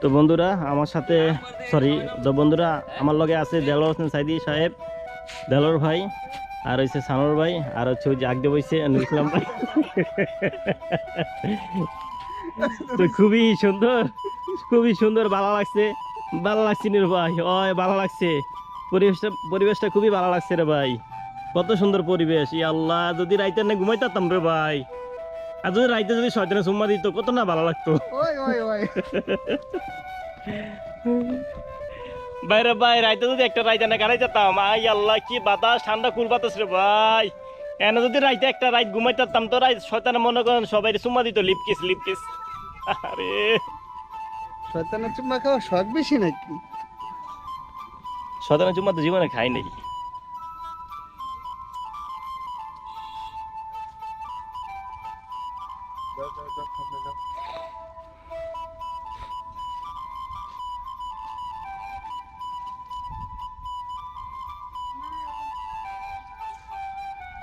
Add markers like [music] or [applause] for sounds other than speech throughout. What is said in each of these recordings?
তো বন্ধুরা, আমার সাথে সরি তো বন্ধুরা, আমার লগে আছে দেলোর হোসেন সাইদি সাহেব দেলোর ভাই, আর হচ্ছে সানোর ভাই, আর হচ্ছে ওই যে আগে বইছে ইসলাম ভাই। তো খুবই সুন্দর খুবই সুন্দর, ভালো লাগছে ভালো লাগছে নুর ভাই, ওই ভালো লাগছে। পরিবেশটা পরিবেশটা খুবই ভালো লাগছে রে ভাই। কত সুন্দর পরিবেশ ই আল্লাহ যদি রাইতে না ঘুমাইতাম রে ভাই। আর যদি রাইতে যদি শয়তানে সুম্মা দিত কত না ভালো লাগতো। বাইরে ভাই রাইতে যদি একটা রাইতে না কারাই যেতাম আই আল্লাহ কি বাতাস ঠান্ডা কুল বাতাস রে ভাই। এনে যদি রাইতে একটা রাইত ঘুমাইতাম তো রাইত শয়তানে মনে করেন সবাই সুম্মা দিত লিপকিস লিপকিস। আরে। শয়তানের চুম্মা খাওয়া শখ বেশি নাকি? শয়তানের চুম্মা তো জীবনে খাই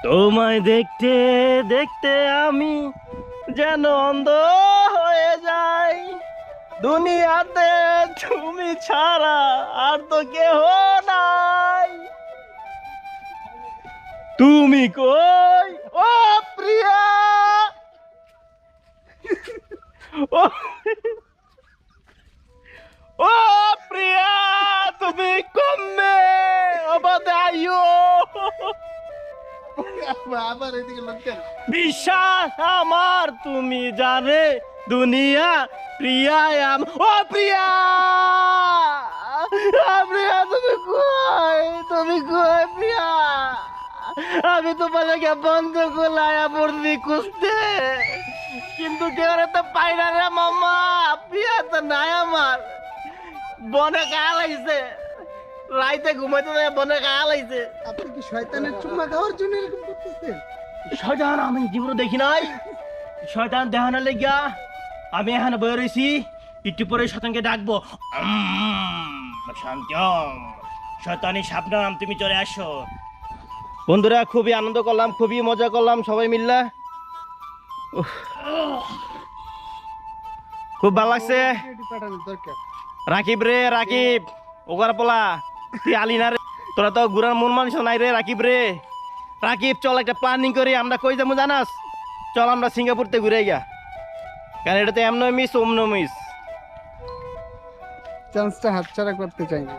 তোমায় দেখতে দেখতে আমি যেন অন্ধ হয়ে যাই। দুনিয়াতে তুমি ছাড়া আর তো কেহ নাই। তুমি কই ও [laughs] ও প্রিয়া তুমি কমবে। অবাদে আইও আবার এদিকে লোক কেন? বিশ্বাস আমার তুমি জানে দুনিয়া প্রিয়া আম ও প্রিয়া! প্রিয়া তুমি কই? তুমি কই প্রিয়া? আমি তোমাকে বন্ধ করলাম পড়বি খুঁজতে কিন্তু তো পাই না রে মামা প্রিয়া তো নাই আমার। বনে কায়া লাগছে রাইতে ঘুমাইতে যায় বনে কায়া লাগছে আপনি কি শয়তানের চুম্মা খাওয়ার জন্য এরকম করতেছেন? শয়তান আমি জীবনে দেখি নাই। শয়তান দেখানোর লেগা আমি এখানে বয়ে রয়েছি একটু পরে শয়তানকে ডাকবো। শান্ত। শয়তানি সাবধান তুমি চলে আসো। বন্ধুরা খুবই আনন্দ করলাম খুবই মজা করলাম সবাই মিল্লা। খুব ভালো লাগছে। রাকিব রে রাকিব। ওগার পোলা তুই আলি না রে। তোরা তো ঘুরার মন মানুষ নাই রে রাকিব রে। রাকিব চল একটা প্ল্যানিং করি আমরা কই যাব জানাস? চল আমরা সিঙ্গাপুরতে ঘুরে গা কারণ এটা তো এমন মিস ওমন মিস চান্সটা হাতছাড়া করতে চাই না